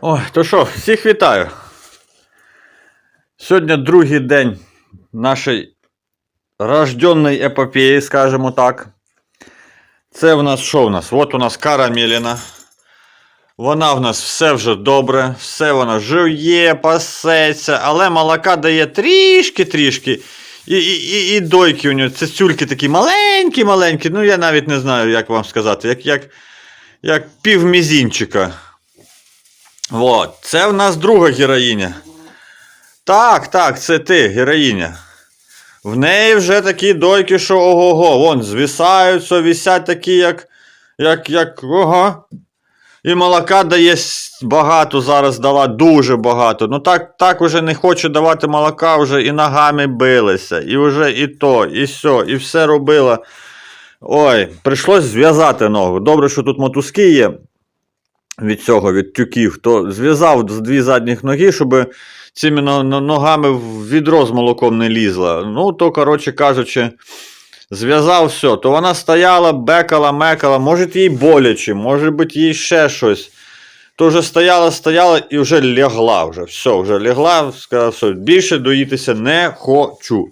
Ой, то що, всіх вітаю. Сьогодні другий день нашої рожденної епопеї, скажімо так. Це в нас що в нас? От у нас карамеліна. Вона в нас все вже добре, все вона жує, пасеться, але молока дає трішки-трішки. І, і, і, і дойки у нього, цицюльки такі маленькі-маленькі. Ну я навіть не знаю, як вам сказати, як, як, як пів мізінчика. От, це в нас друга героїня. Так, так, це ти, героїня. В неї вже такі дойки, що ого-го, вон, звисаються, висять такі, як. як, як, ого. І молока дає багато зараз дала, дуже багато. Ну так, так уже не хочу давати молока, вже і ногами билися, і вже і то, і все, і все робила. Ой, прийшлось зв'язати ногу. Добре, що тут мотузки є від цього, від тюків, то зв'язав з дві задніх ноги, щоб цими но- но- ногами в відро з молоком не лізла. Ну, то, коротше кажучи, зв'язав все. То вона стояла, бекала, мекала, може їй боляче, може бути їй ще щось. То вже стояла, стояла і вже лягла. Вже. Все, вже лягла, сказав, все, більше доїтися не хочу.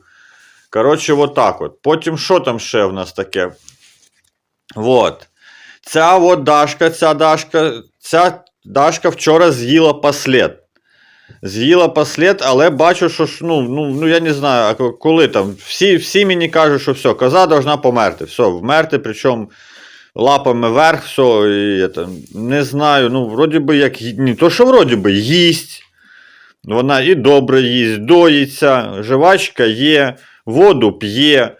Коротше, отак от. Потім що там ще в нас таке? Вот. Ця от Дашка, ця Дашка, ця Дашка вчора з'їла послід. З'їла послід, але бачу, що ну, ну, ну я не знаю, коли там. Всі, всі мені кажуть, що все, коза должна померти. Все, вмерти, причому лапами вверх, все, і я там, не знаю, ну, вроді би, як не то, що вроді би, їсть. Вона і добре їсть, доїться, жвачка є, воду п'є.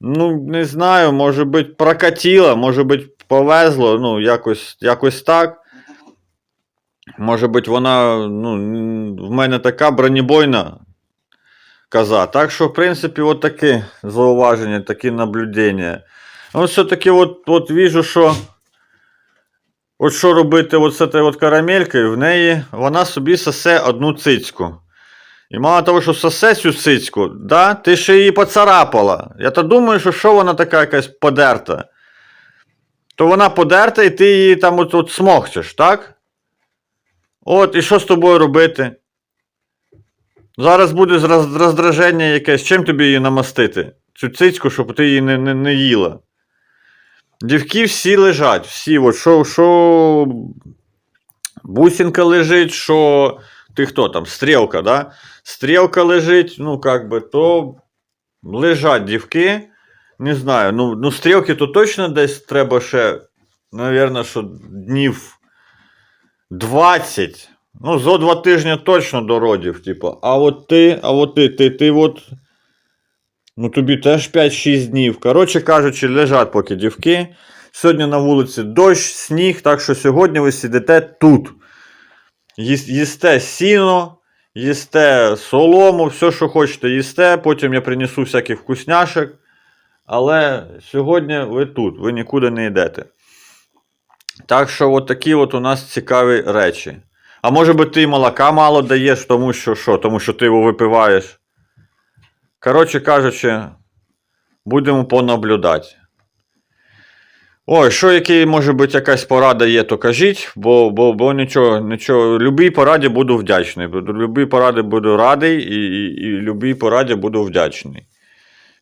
Ну, не знаю, може бути, прокатило, може бути, повезло, ну, якось, якось так. Може бути, вона, ну, в мене така бронебойна коза. Так що, в принципі, от такі зауваження, такі наблюдення. Ну, все-таки, от, от віжу, що. От що робити от з цією от карамелькою, в неї вона собі сосе одну цицьку. І мало того, що сосе цю цицьку, да, ти ще її поцарапала. Я то думаю, що що вона така якась подерта. То вона подерта, і ти її там от, от смокчеш, так? От, і що з тобою робити? Зараз буде роздраження якесь. Чим тобі її намастити? Цю цицьку, щоб ти її не, не, не їла. Дівки всі лежать, всі, от що, що бусинка лежить, що ти хто там, стрілка, да? Стрілка лежить, ну, как би, то лежать дівки. Не знаю, ну, ну стрілки то точно десь треба ще, навірно, що днів 20. Ну, зо два тижні точно до родів, типу. А от ти, а от ти, ти, ти от. Ну, тобі теж 5-6 днів. Коротше кажучи, лежать поки дівки. Сьогодні на вулиці дощ, сніг, так що сьогодні ви сидите тут. Їс- Їсте сіно, їсте солому, все, що хочете, їсте. Потім я принесу всяких вкусняшок. Але сьогодні ви тут, ви нікуди не йдете. Так що, от такі от у нас цікаві речі. А може би ти молока мало даєш, тому що що? Тому що ти його випиваєш. Коротше кажучи, будемо понаблюдати. Ой, що який може бути якась порада є, то кажіть, бо, бо, бо нічого, нічого. Любій пораді буду вдячний. Любій пораді буду радий і, і, і любій пораді буду вдячний.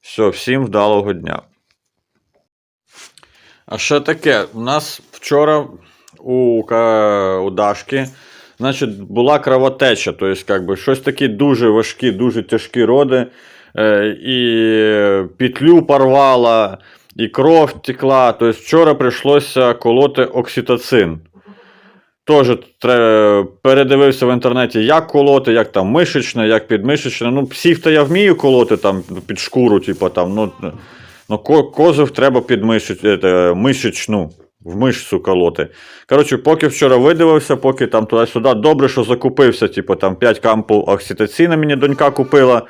Все, всім вдалого дня. А ще таке, у нас вчора у, у Дашки, значить, була кровотеча, тобто, би, щось такі дуже важкі, дуже тяжкі роди, е, і петлю порвала, і кров текла. Тобто, вчора прийшлося колоти окситоцин. Теж передивився в інтернеті, як колоти, як там мишечне, як підмишечне. Ну, псів то я вмію колоти там під шкуру, типу там. Ну, ну ко- козов треба під мишеч, мишечну, в мишцю колоти. Коротше, поки вчора видивився, поки там туди-сюди, добре, що закупився, типу там 5 кампул окситоцина мені донька купила.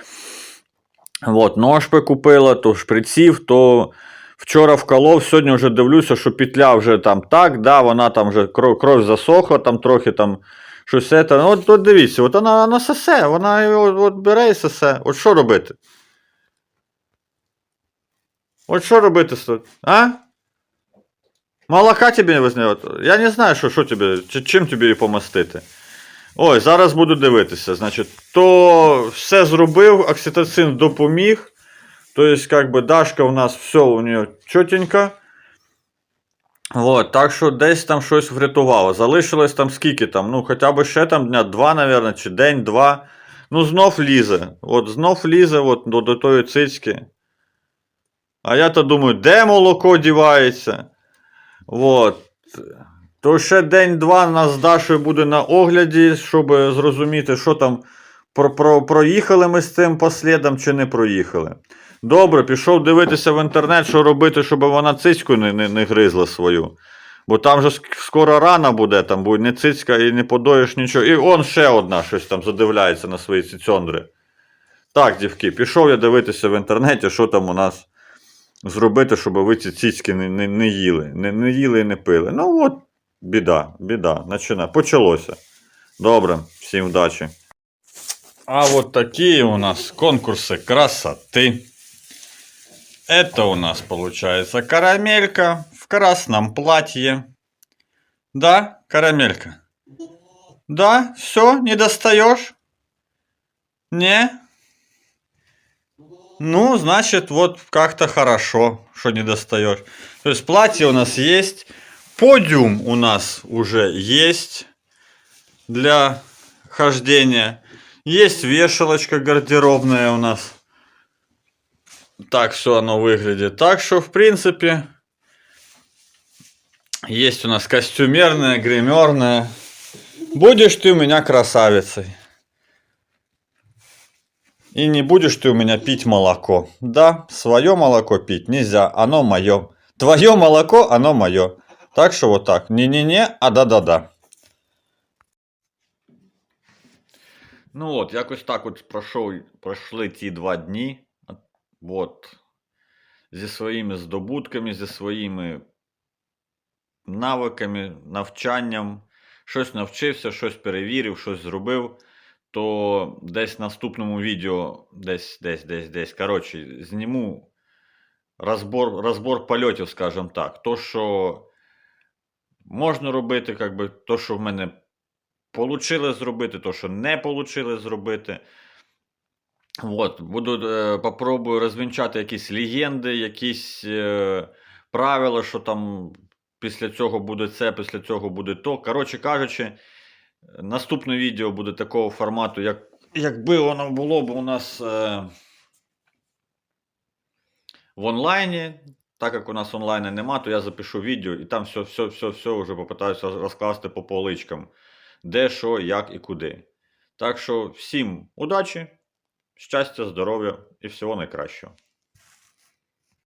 От, ножпи купила, то шприців, то вчора вколов, сьогодні вже дивлюся, що петля вже там так, да, вона там вже кров, кров засохла, там трохи там щось це. От, от дивіться, от вона, вона сесе, вона його от бере і сесе. От що робити? От що робити тут? А? Молока тобі не визнає? Я не знаю, що, що тобі, чи- чим тобі помастити. Ой, зараз буду дивитися. Значить, то все зробив, окситоцин допоміг. Тобто, как би, Дашка у нас все у нее чотенько. Вот, так що десь там щось врятувало. Залишилось там скільки там, ну хоча б ще там дня два, наверное, чи день-два. Ну, знов лізе. От знов лізе от, до, до тої цицьки. А я то думаю, де молоко дівається? Вот. То ще день-два нас з Дашою буде на огляді, щоб зрозуміти, що там про, про, проїхали ми з цим послідом чи не проїхали. Добре, пішов дивитися в інтернет, що робити, щоб вона цицьку не, не, не гризла свою. Бо там же скоро рана буде, там буде не цицька і не подоїш нічого. І он ще одна щось там задивляється на свої ціцьондри. Так, дівки, пішов я дивитися в інтернеті, що там у нас зробити, щоб ви ці цицьки не, не, не їли. Не, не їли і не пили. Ну от, біда, біда. Начина. Почалося. Добре, всім вдачі. А вот такие у нас конкурсы красоты. Это у нас получается карамелька в красном платье. Да, карамелька? Да, все, не достаешь? Не? Ну, значит, вот как-то хорошо, что не достаешь. То есть платье у нас есть, подиум у нас уже есть для хождения. Есть вешалочка гардеробная у нас. Так все оно выглядит. Так что, в принципе, есть у нас костюмерная, гримерная. Будешь ты у меня красавицей. И не будешь ты у меня пить молоко. Да, свое молоко пить нельзя, оно мое. Твое молоко, оно мое. Так что вот так. Не-не-не, а да-да-да. Ну от, якось так от пройшов, пройшли ті два дні. От, зі своїми здобутками, зі своїми навиками, навчанням. Щось навчився, щось перевірив, щось зробив. То десь в наступному відео, десь, десь, десь, десь, коротше, зніму розбор, розбор польотів, скажімо так. То, що можна робити, як би, то, що в мене Получили зробити, то, що не получили зробити. От, буду, е, попробую розвінчати якісь легенди, якісь е, правила, що там після цього буде це, після цього буде то. Коротше кажучи, наступне відео буде такого формату, як, якби воно було б у нас е, в онлайні. Так як у нас онлайну нема, то я запишу відео і там все, все, все, все вже попитаюся розкласти по поличкам де, що, як і куди. Так що всім удачі, щастя, здоров'я і всього найкращого.